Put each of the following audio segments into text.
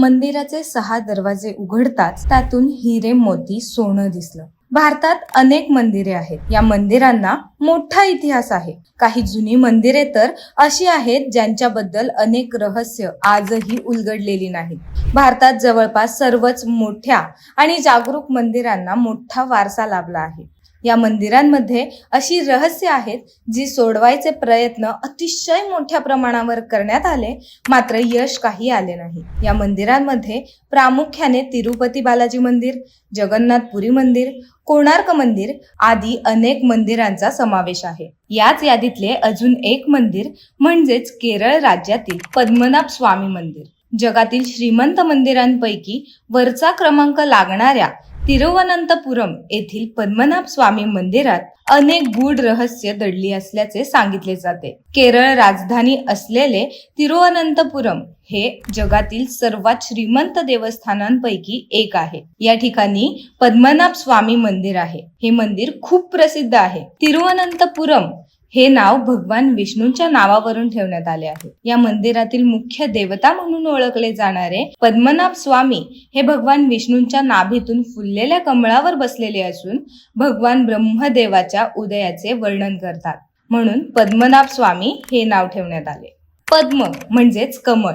मंदिराचे सहा दरवाजे उघडताच त्यातून हिरे मोती सोनं दिसलं. भारतात अनेक मंदिरे आहेत. या मंदिरांना मोठा इतिहास आहे. काही जुनी मंदिरे तर अशी आहेत ज्यांच्याबद्दल अनेक रहस्य आजही उलगडलेली नाहीत. भारतात जवळपास सर्वच मोठ्या आणि जागरूक मंदिरांना मोठा वारसा लाभला आहे. या मंदिरांमध्ये अशी रहस्य आहेत जी सोडवायचे प्रयत्न अतिशय मोठ्या प्रमाणावर करण्यात आले मात्र यश काही आले नाही. या मंदिरांमध्ये प्रामुख्याने तिरुपती बालाजी मंदिर जगन्नाथपुरी मंदिर कोणार्क मंदिर आदी अनेक मंदिरांचा समावेश आहे. याच यादीतले अजून एक मंदिर म्हणजेच केरळ राज्यातील पद्मनाभ स्वामी मंदिर. जगातील श्रीमंत मंदिरांपैकी वरचा क्रमांक लागणाऱ्या तिरुवनंतपुरम येथील पद्मनाभ स्वामी मंदिरात अनेक गूढ रहस्य दडली असल्याचे सांगितले जाते. केरळ राजधानी असलेले तिरुवनंतपुरम हे जगातील सर्वात श्रीमंत देवस्थानांपैकी एक आहे. या ठिकाणी पद्मनाभ स्वामी मंदिर आहे. हे मंदिर खूप प्रसिद्ध आहे. तिरुवनंतपुरम हे नाव भगवान विष्णूंच्या नावावरून ठेवण्यात आले आहे. या मंदिरातील मुख्य देवता म्हणून ओळखले जाणारे पद्मनाभ स्वामी हे भगवान विष्णूंच्या नाभीतून फुललेल्या कमळावर बसलेले असून भगवान ब्रह्मदेवाच्या उदयाचे वर्णन करतात. म्हणून पद्मनाभ स्वामी हे नाव ठेवण्यात आले. पद्म म्हणजेच कमळ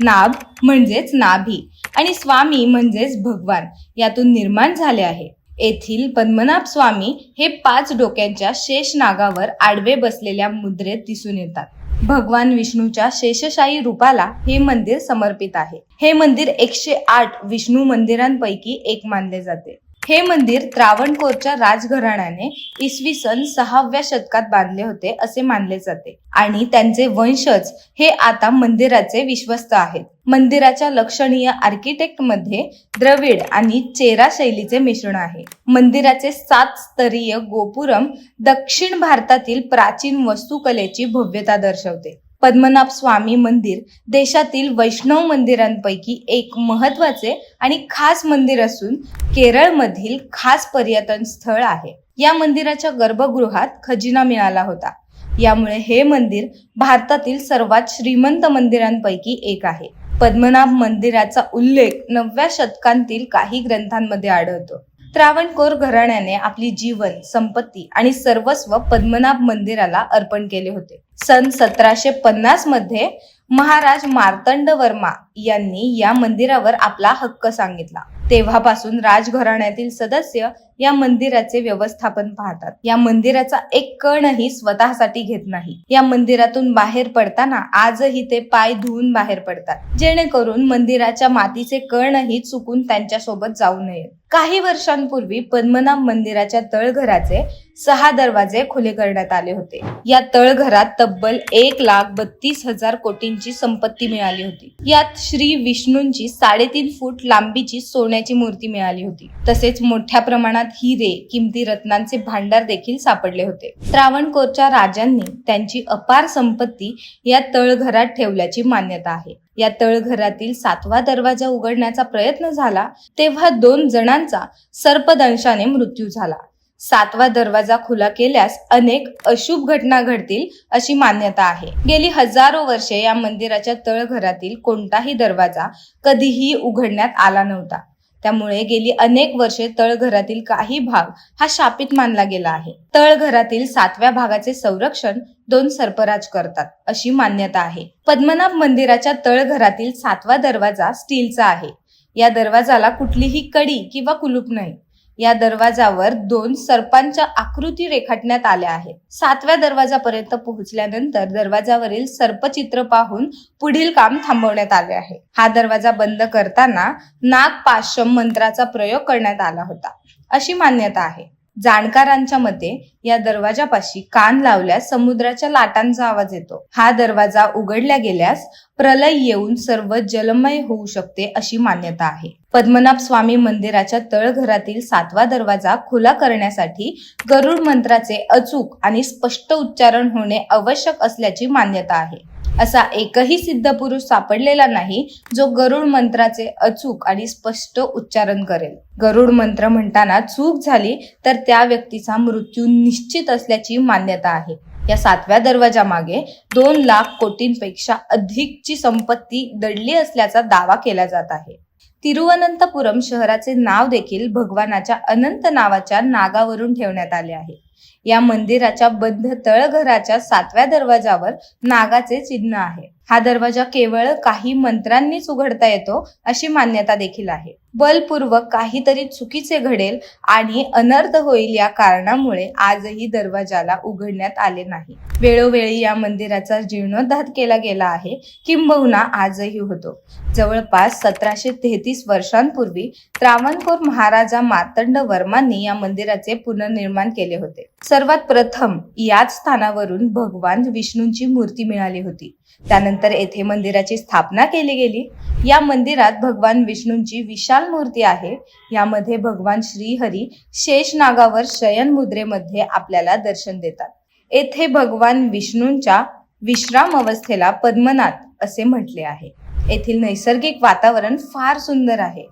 नाभ म्हणजेच नाभी आणि स्वामी म्हणजेच भगवान यातून निर्माण झाले आहे. येथील पद्मनाभ स्वामी हे पाच डोक्यांच्या शेष नागावर आडवे बसलेल्या मुद्रेत दिसून येतात. भगवान विष्णूच्या शेषशाही रूपाला हे मंदिर समर्पित आहे. हे मंदिर एकशे आठ विष्णू मंदिरांपैकी एक मानले जाते. हे मंदिर त्रावणकोरच्या राजघराण्याने इसवी सन सहाव्या शतकात बांधले होते असे मानले जाते. आणि त्यांचे वंशज हे आता मंदिराचे विश्वस्त आहेत. मंदिराच्या लक्षणीय आर्किटेक्टमध्ये द्रविड आणि चेरा शैलीचे मिश्रण आहे. मंदिराचे सात स्तरीय गोपुरम दक्षिण भारतातील प्राचीन वस्तुकलेची भव्यता दर्शवते. पद्मनाभ स्वामी मंदिर देशातील वैष्णव मंदिरांपैकी एक महत्त्वाचे आणि खास मंदिर असून केरळमधील खास पर्यटन स्थळ आहे. या मंदिराच्या गर्भगृहात खजिना मिळाला होता. यामुळे हे मंदिर भारतातील सर्वात श्रीमंत मंदिरांपैकी एक आहे. पद्मनाभ मंदिराचा उल्लेख नवव्या शतकांतील काही ग्रंथांमध्ये आढळतो. त्रावणकोर घराण्याने आपली जीवन संपत्ती आणि सर्वस्व पद्मनाभ मंदिराला अर्पण केले होते. सन सतराशे पन्नासमध्ये महाराज मार्तंड वर्मा यांनी या मंदिरावर आपला हक्क सांगितला. तेव्हापासून राजघराण्यातील सदस्य या मंदिराचे व्यवस्थापन पाहतात. या मंदिराचा एक कणही स्वतःसाठी घेत नाही. या मंदिरातून बाहेर पडताना आजही ते पाय धुवून बाहेर पडतात. जेणेकरून मंदिराच्या मातीचे कणही चुकून त्यांच्यासोबत जाऊ नये काही वर्षांपूर्वी पद्मनाभ मंदिराच्या तळघराचे सहा दरवाजे खुले करण्यात आले होते. या तळघरात तब्बल एक लाख बत्तीस हजार कोटींची संपत्ती मिळाली होती. यात श्री विष्णूंची साडेतीन फूट लांबीची सोन्याची मूर्ती मिळाली होती. तसेच मोठ्या प्रमाणात हिरे किमती रत्नांचे भांडार देखील सापडले होते. त्रावणकोरच्या राजांनी त्यांची अपार संपत्ती या तळघरात ठेवल्याची मान्यता आहे. या तळघरातील सातवा दरवाजा उघडण्याचा प्रयत्न झाला तेव्हा दोन जणांचा सर्पदंशाने मृत्यू झाला. सातवा दरवाजा खुला केल्यास अनेक अशुभ घटना घडतील अशी मान्यता आहे. गेली हजारो वर्षे या मंदिराच्या तळघरातील कोणताही दरवाजा कधीही उघडण्यात आला नव्हता. त्यामुळे गेली अनेक वर्षे तळघरातील काही भाग हा शापित मानला गेला आहे. तळघरातील सातव्या भागाचे संरक्षण दोन सर्पराज करतात अशी मान्यता आहे. पद्मनाभ मंदिराच्या तळघरातील सातवा दरवाजा स्टीलचा आहे. या दरवाजाला कुठलीही कडी किंवा कुलूप नाही. या दरवाजावर दोन सर्पांच्या आकृती रेखाटण्यात आल्या आहेत. सातव्या दरवाजापर्यंत पोहोचल्यानंतर दरवाजावरील सर्पचित्र पाहून पुढील काम थांबवण्यात आले आहे. हा दरवाजा बंद करताना नागपाशम मंत्राचा प्रयोग करण्यात आला होता. अशी मान्यता आहे. जाणकारांच्या मते या दरवाजापाशी कान लावल्यास समुद्राच्या लाटांचा आवाज येतो. हा दरवाजा उघडल्या गेल्यास प्रलय येऊन सर्व जलमय होऊ शकते अशी मान्यता आहे. पद्मनाभ स्वामी मंदिराच्या तळघरातील सातवा दरवाजा खुला करण्यासाठी गरुड मंत्राचे अचूक आणि स्पष्ट उच्चारण होणे आवश्यक असल्याची मान्यता आहे. असा एकही सिद्ध पुरुष सापडलेला नाही जो गरुड मंत्राचे अचूक आणि स्पष्ट उच्चारण करेल. गरुड मंत्र म्हणताना चूक झाली तर त्या व्यक्तीचा मृत्यू निश्चित असल्याची मान्यता आहे. या सातव्या दरवाजा मागे दोन लाख कोटींपेक्षा अधिकची संपत्ती दडली असल्याचा दावा केला जात आहे. तिरुवनंतपुरम शहराचे नाव देखील भगवानाच्या अनंत नावाच्या नागावरून ठेवण्यात आले आहे. या मंदिराच्या बंद तळघराच्या सातव्या दरवाजावर नागाचे चिन्ह आहे. हा दरवाजा केवळ काही मंत्रांनीच उघडता येतो अशी मान्यता देखील आहे. बलपूर्वक काहीतरी चुकीचे घडेल आणि अनर्थ होईल या कारणामुळे आजही दरवाजाला उघडण्यात आले नाही. वेळोवेळी या मंदिराचा जीर्णोद्धार केला गेला आहे किंबहुना आजही होतो. जवळपास सतराशे तेहतीस वर्षांपूर्वी त्रावणकोर महाराजा मार्तंड वर्मांनी या मंदिराचे पुनर्निर्माण केले होते. सर्वात प्रथम याच स्थानावरून भगवान विष्णूंची मूर्ती मिळाली होती. त्यानंतर येथे मंदिराची स्थापना केली गेली. या मंदिरात भगवान विष्णूंची विशाल मूर्ती आहे. यामध्ये भगवान श्रीहरी शेष नागावर शयन मुद्रेमध्ये आपल्याला दर्शन देतात. येथे भगवान विष्णूंच्या विश्राम अवस्थेला पद्मनाथ असे म्हटले आहे. येथील नैसर्गिक वातावरण फार सुंदर आहे.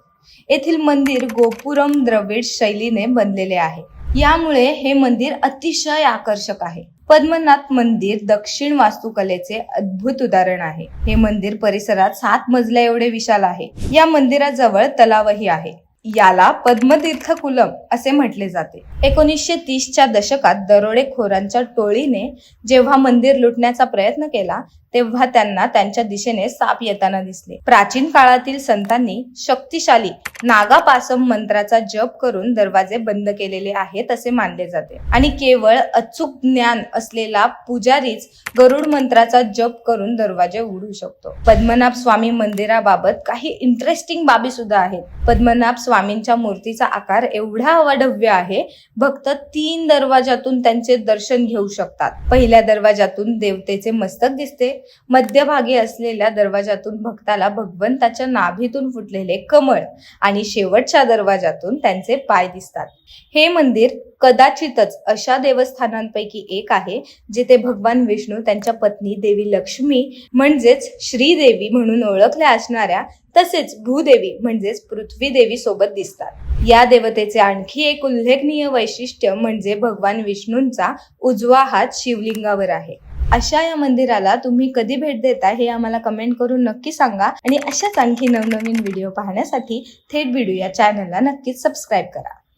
येथील मंदिर गोपुरम द्रविड शैलीने बनलेले आहे. यामुळे हे मंदिर अतिशय आकर्षक आहे. पद्मनाथ मंदिर दक्षिण वास्तुकलेचे अद्भुत उदाहरण आहे. हे मंदिर परिसरात सात मजल्या एवढे विशाल आहे. या मंदिराजवळ तलावही आहे. याला पद्मतीर्थ कुलम असे म्हटले जाते. एकोणीसशे तीसच्या दशकात दरोडेखोरांच्या टोळीने जेव्हा मंदिर लुटण्याचा प्रयत्न केला तेव्हा त्यांना त्यांच्या दिशेने साप येताना दिसले. प्राचीन काळातील संतांनी शक्तिशाली नागापासम मंत्राचा जप करून दरवाजे बंद केलेले आहेत असे मानले जाते. आणि केवळ अचूक ज्ञान असलेला पुजारीच गरुड मंत्राचा जप करून दरवाजे उघडू शकतो. पद्मनाभ स्वामी मंदिराबाबत काही इंटरेस्टिंग बाबी सुद्धा आहेत. पद्मनाभ स्वामींच्या मूर्तीचा आकार एवढा अवाढव्य आहे भक्त तीन दरवाजातून त्यांचे दर्शन घेऊ शकतात. पहिल्या दरवाजातून देवतेचे मस्तक दिसते मध्यभागी असलेल्या दरवाजातून भक्ताला भगवंताच्या नाभीतून फुटलेले कमळ आणि शेवटच्या दरवाजातून त्यांचे पाय दिसतात. हे मंदिर कदाचितच अशा देवस्थानांपैकी एक आहे जिथे भगवान विष्णू त्यांच्या पत्नी देवी लक्ष्मी म्हणजेच श्रीदेवी म्हणून ओळखल्या असणाऱ्या तसेच भूदेवी म्हणजेच पृथ्वी देवी सोबत दिसतात. या देवतेचे आणखी एक उल्लेखनीय वैशिष्ट्य म्हणजे भगवान विष्णूंचा उजवा हात शिवलिंगावर आहे. अशा या मंदिराला तुम्ही कधी भेट देता हे आम्हाला कमेंट करून नक्की सांगा. आणि अशाच आणखी नवनवीन व्हिडिओ पाहण्यासाठी थेट व्हिडिओ या चॅनलला नक्कीच सबस्क्राईब करा.